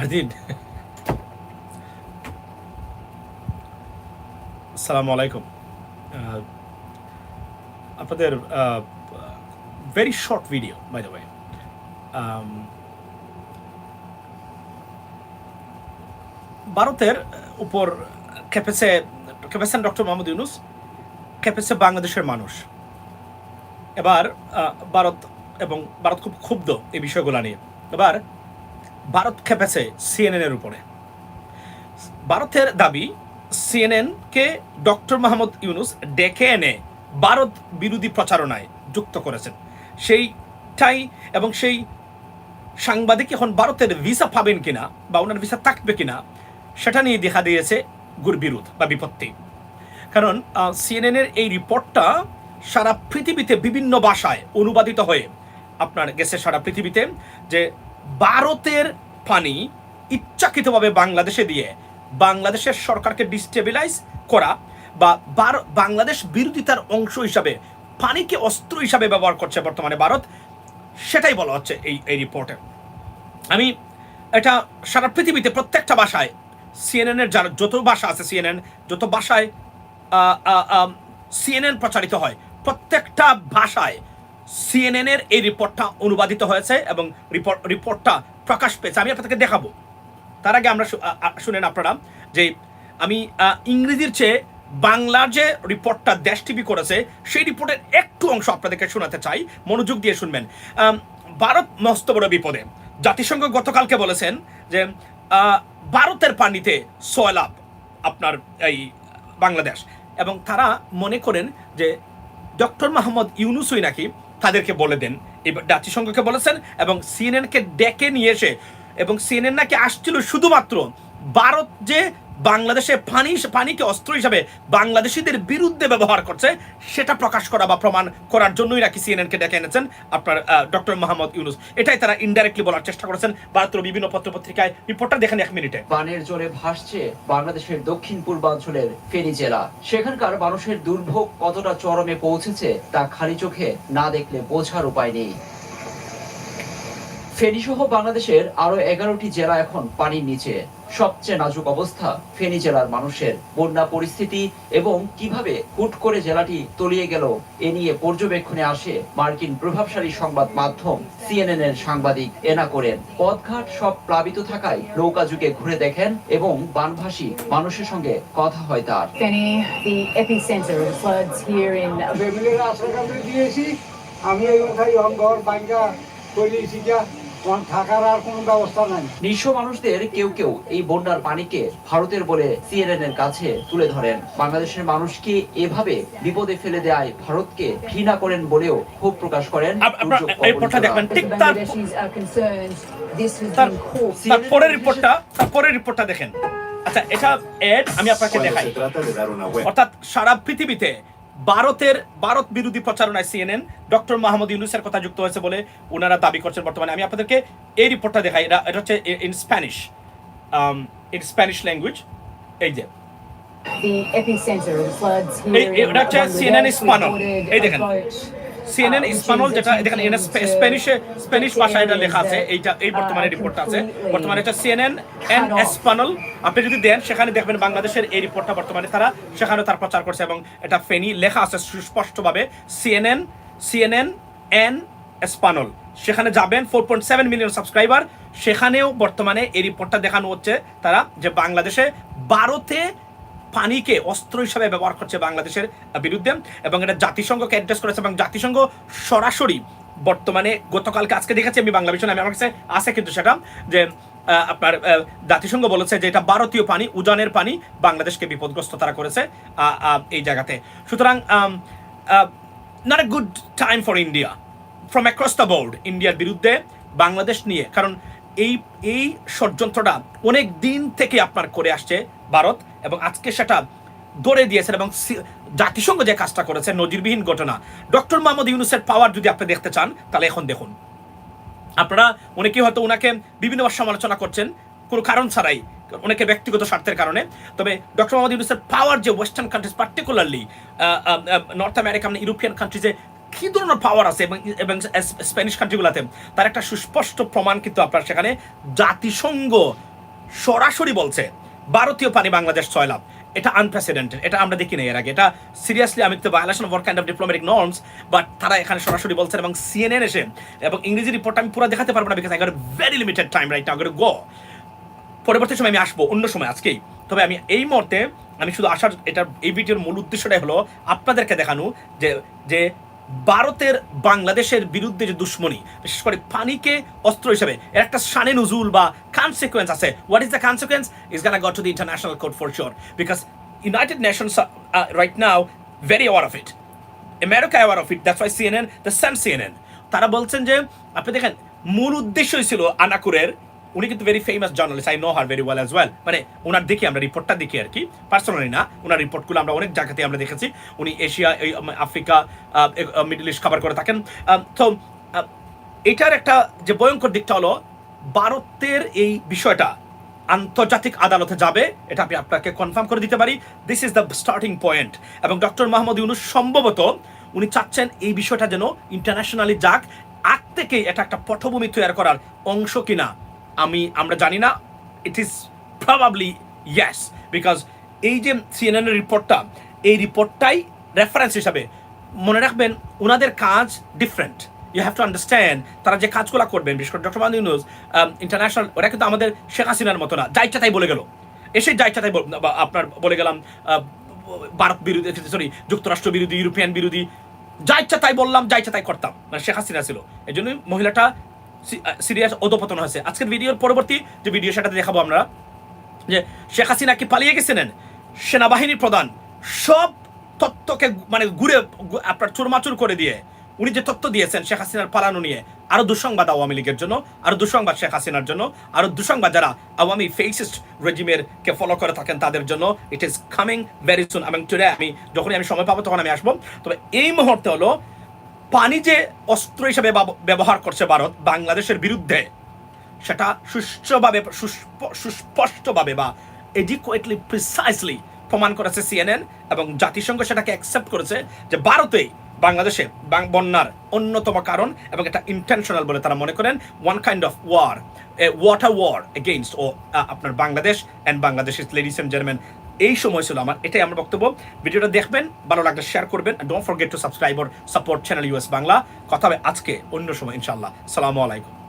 ফারদিন আসসালামু আলাইকুম। আপনাদের very short video by the way ভারতের উপর খেপেছে খেপেছেন ডক্টর মোহাম্মদ ইউনুস খেপেছে বাংলাদেশের মানুষ। এবার ভারত এবং ভারত খুব ক্ষুব্ধ এই বিষয়গুলো নিয়ে। এবার ভারত খেপেছে সিএনএন এর উপরে। ভারতের দাবি সিএনএনকে ডক্টর মাহমুদ ইউনুস ডেকে এনে ভারত বিরোধী প্রচারণায় যুক্ত করেছেন। সেইটাই এবং সেই সাংবাদিক এখন ভারতের ভিসা পাবেন কিনা বা ওনার ভিসা থাকবে কিনা, সেটা নিয়ে দেখা দিয়েছে গুরবিরোধ বা বিপত্তি। কারণ সিএনএনের এই রিপোর্টটা সারা পৃথিবীতে বিভিন্ন ভাষায় অনুবাদিত হয়ে, আপনার গেছে সারা পৃথিবীতে যে ভারতের পানি ইচ্ছাকৃতভাবে বাংলাদেশে দিয়ে বাংলাদেশের সরকারকে ডিস্টেবিলাইজ করা বা বাংলাদেশ বিরোধিতার অংশ হিসাবে পানিকে অস্ত্র হিসাবে ব্যবহার করছে বর্তমানে ভারত, সেটাই বলা হচ্ছে এই এই রিপোর্টে আমি এটা সারা পৃথিবীতে প্রত্যেকটা ভাষায় সিএনএনের যার যত ভাষা আছে সিএনএন যত ভাষায় সিএনএন প্রচারিত হয়, প্রত্যেকটা ভাষায় সিএনএনের এই রিপোর্টটা অনুবাদিত হয়েছে এবং রিপোর্ট রিপোর্টটা প্রকাশ পেয়েছে। আমি আপনাদেরকে দেখাবো। তার আগে আমরা শুনেন আপনারা যে আমি ইংরেজির চেয়ে বাংলার যে রিপোর্টটা দেশ টিভি করেছে, সেই রিপোর্টের একটু অংশ আপনাদেরকে শোনাতে চাই। মনোযোগ দিয়ে শুনবেন। ভারত মস্ত বড় বিপদে। জাতিসংঘ গতকালকে বলেছেন যে ভারতের পানিতে সয়লাভ আপনার এই বাংলাদেশ। এবং তারা মনে করেন যে, ডক্টর মোহাম্মদ ইউনুসই নাকি তাদেরকে বলে দেন। এবার জাতিসংঘকে বলেছেন এবং সিএনএনকে ডেকে নিয়ে এসে, এবং সিএনএন নাকি আসছিল শুধুমাত্র ভারত যে বাংলাদেশে পানি পানিকে অস্ত্র হিসাবে বাংলাদেশিদের বিরুদ্ধে ব্যবহার করছে, সেটা প্রকাশ করা বা প্রমাণ করার জন্যই নাকি সিএনএনকে ডেকে এনেছেন আপনার ডক্টর মোহাম্মদ ইউনুস। এটাই তারা ইনডাইরেক্টলি বলার চেষ্টা করেছেন। ভারতের বিভিন্ন পত্রপত্রিকায় রিপোর্টটা দেখেন এক মিনিটে। বানের জোরে ভাসছে বাংলাদেশের দক্ষিণ পূর্বাঞ্চলের ফেনী জেলা। সেখানকার মানুষের দুর্ভোগ কতটা চরমে পৌঁছেছে তা খালি চোখে না দেখলে বোঝার উপায় নেই। ফেনী সহ বাংলাদেশের আরও এগারোটি জেলা এখন পানির নিচে। সবচেয়ে নাজুক অবস্থা ফেনী জেলার মানুষের। বন্যা পরিস্থিতি এবং কীভাবে হুট করে জেলাটি তলিয়ে গেল এ নিয়ে পর্যবেক্ষণে আসে মার্কিন প্রভাবশালী সংবাদ মাধ্যম সিএনএন এর সাংবাদিক এনা করেন পথঘাট সব প্লাবিত থাকায় নৌকা যুগে ঘুরে দেখেন এবং বানভাসী মানুষের সঙ্গে কথা হয় তার। আমি এই খাই ঘর বাঙ্গা করিয়েছি যা তখন থাকার আর কোনো ব্যবস্থা নাই। নিঃস্ব মানুষদের কেউ কেউ এই বন্যার পানিকে ভারতের বলে সিএনএন এর কাছে তুলে ধরেন। বাংলাদেশের মানুষকে এভাবে বিপদে ফেলে দেয় ভারতকে ঘৃণা করেন বলেও ক্ষোভ প্রকাশ করেন. তারপরের রিপোর্টটা তারপরের রিপোর্টটা দেখেন। আচ্ছা এটা এড আমি আপনাকে দেখাই. অর্থাৎ সারা পৃথিবীতে ভারতের ভারত বিরোধী প্রচারণায় সিএনএন ডক্টর মাহমুদ ইউনুসের কথা যুক্ত হয়েছে বলে ওনারা দাবি করছেন বর্তমানে। আমি আপনাদেরকে এই রিপোর্টটা দেখাই। এটা এটা হচ্ছে in Spanish in Spanish language এই যে। The epicenter of floods here in the reported CNN is যেটা দেখেন এখানে স্প্যানিশে স্প্যানিশ ভাষায় এটা লেখা আছে এইটা এই বর্তমানে রিপোর্টটা আছে। বর্তমানে এটা সিএনএন এন এসপানল আপনি যদি দেন সেখানে দেখবেন বাংলাদেশের এই রিপোর্টটা বর্তমানে তারা সেখানে তার প্রচার করছে এবং এটা ফেনি লেখা আছে সুস্পষ্টভাবে সিএনএন সিএনএন এন এসপানল সেখানে যাবেন four point seven million subscriber সেখানেও বর্তমানে এই রিপোর্টটা দেখানো হচ্ছে তারা যে বাংলাদেশে ভারতে পানিকে অস্ত্র হিসাবে ব্যবহার করছে বাংলাদেশের বিরুদ্ধে এবং এটা জাতিসংঘকে অ্যাড্রেস করেছে এবং জাতিসংঘ সরাসরি বর্তমানে গতকালকে, আজকে দেখেছি আমি বাংলা বিষয় আমি আমার কাছে আছে কিন্তু সেটা যে আপনার জাতিসংঘ বলেছে যে এটা ভারতীয় পানি, উজানের পানি বাংলাদেশকে বিপদগ্রস্ত তারা করেছে এই জায়গাতে। সুতরাং not a good time for India from across the board ইন্ডিয়ার বিরুদ্ধে বাংলাদেশ নিয়ে, কারণ এই এই ষড়যন্ত্রটা অনেক দিন থেকে আপনার করে আসছে ভারত এবং আজকে সেটা দৌড়ে দিয়েছেন এবং জাতিসংঘ যে কাজটা করেছে, নজিরবিহীন ঘটনা। ডক্টর মোহাম্মদ ইউনুসের পাওয়ার যদি আপনি দেখতে চান, তাহলে এখন দেখুন। আপনারা অনেকেই হয়তো ওনাকে বিভিন্নবার সমালোচনা করছেন, কোনো কারণ ছাড়াই, অনেকে ব্যক্তিগত স্বার্থের কারণে। তবে ডক্টর মোহাম্মদ ইউনুসের পাওয়ার যে western countries particularly North America European কান্ট্রিজে কী ধরনের পাওয়ার আছে এবং এবং স্প্যানিশ কান্ট্রিগুলোতে তার একটা সুস্পষ্ট প্রমাণ কিন্তু আপনার সেখানে জাতিসংঘ সরাসরি বলছে, ভারতীয় পানি বাংলাদেশ ছয় লাভ এটা আনপ্রেসিডেন্টেড এটা আমরা দেখি না এর আগে। এটা সিরিয়াসলি আমি তো violation of kind of diplomatic norms but তারা এখানে সরাসরি বলছেন এবং সিএনএন এসে, এবং ইংরেজি রিপোর্ট আমি পুরো দেখাতে পারব না because I got very limited time right now go পরবর্তী সময় আমি আসব, অন্য সময়, আজকেই। তবে আমি এই মুহূর্তে, আমি শুধু আসার এটা এই ভিডিওর মূল উদ্দেশ্যটাই হলো আপনাদেরকে দেখানো যে যে ভারতের বাংলাদেশের বিরুদ্ধে যে দুশ্মনী, বিশেষ করে পানিকে অস্ত্র হিসেবে, এর একটা শানে নজুল বা কনসিকুয়েন্স আছে। What is the consequence is gonna got to the international court for sure because United Nations right now very aware of it America aware of it that's why CNN the sun CNN তারা বলছেন যে, আপনি দেখেন, মূল উদ্দেশ্যই ছিল আনাকুরের উনি কিন্তু very famous journalist I know her very well as well মানে ওনার দেখি আমরা রিপোর্টটা দেখি আর কি পার্সোনালি না ওনার রিপোর্টগুলো আমরা অনেক জায়গাতে আমরা দেখেছি। উনি Asia Africa middle east cover করে থাকেন। তো এটার একটা যে ভয়ঙ্কর দিকটা হলো, ভারতের এই বিষয়টা আন্তর্জাতিক আদালতে যাবে, এটা আমি আপনাকে কনফার্ম করে দিতে পারি। This is the starting point এবং ডক্টর মাহমুদ ইউনুস সম্ভবত উনি চাচ্ছেন এই বিষয়টা যেন ইন্টারন্যাশনালি যাক। আগ থেকেই এটা একটা পটভূমি তৈরি করার অংশ কিনা। আমি, আমরা জানি না it is probably yes because এই যে সিএনএন এর রিপোর্টটা এই রিপোর্টটাই রেফারেন্স হিসাবে মনে রাখবেন ওনাদের কাজ different you have to understand তারা যে কাজগুলো করবেন, বিশেষ করে ডক্টর মাহমুদ ইন্টারন্যাশনাল ওরা কিন্তু আমাদের শেখ হাসিনার মতো না যা ইচ্ছা তাই বলে গেল। এসে যা ইচ্ছা তাই আপনার বলে গেলাম ভারত বিরোধী সরি যুক্তরাষ্ট্র বিরোধী, ইউরোপিয়ান বিরোধী যা ইচ্ছা তাই বললাম যা ইচ্ছা তাই করতাম। মানে শেখ হাসিনা ছিল। এই জন্যই মহিলাটা সিরিয়াস অধপতন হয়েছে। আজকের ভিডিওর পরবর্তী যে ভিডিও সেটাতে দেখাবো আমরা যে শেখ হাসিনা কি পালিয়ে গেছিলেন সেনাবাহিনীর প্রধান সব তত্ত্বকে মানে ঘুরে আপনার চুরমাচুর করে দিয়ে উনি যে তত্ত্ব দিয়েছেন শেখ হাসিনার পালানো নিয়ে, আরও দুঃসংবাদ আওয়ামী লীগের জন্য, আরও দুঃসংবাদ শেখ হাসিনার জন্য, আরও দুঃসংবাদ যারা আওয়ামী ফেসিস্ট রেজিমের কে ফলো করে থাকেন তাদের জন্য it is coming very soon এবং টুডে আমি যখনই আমি সময় পাবো, তখন আমি আসব। তবে এই মুহূর্তে হলো পানি যে অস্ত্র হিসেবে ব্যবহার করছে ভারত বাংলাদেশের বিরুদ্ধে, সেটা সুষ্ঠুভাবে সুস্প- সুস্পষ্টভাবে বা এডিকুয়েটলি প্রিসাইসলি প্রমাণ করেছে সিএনএন এবং জাতিসংঘ সেটাকে অ্যাকসেপ্ট করেছে যে ভারতেই বাংলাদেশে বন্যার অন্যতম কারণ এবং এটা ইন্টেনশনাল বলে তারা মনে করেন। One kind of war a water war against ও আপনার Bangladesh and Bangladesh ladies and gentleman এই সময় ছিল আমার, এটাই আমার বক্তব্য। ভিডিওটা দেখবেন, ভালো লাগলে শেয়ার করবেন don't forget to subscribe support channel US Bangla কথা হবে আজকে, অন্য সময় ইনশাল্লাহ সালামু আলাইকুম।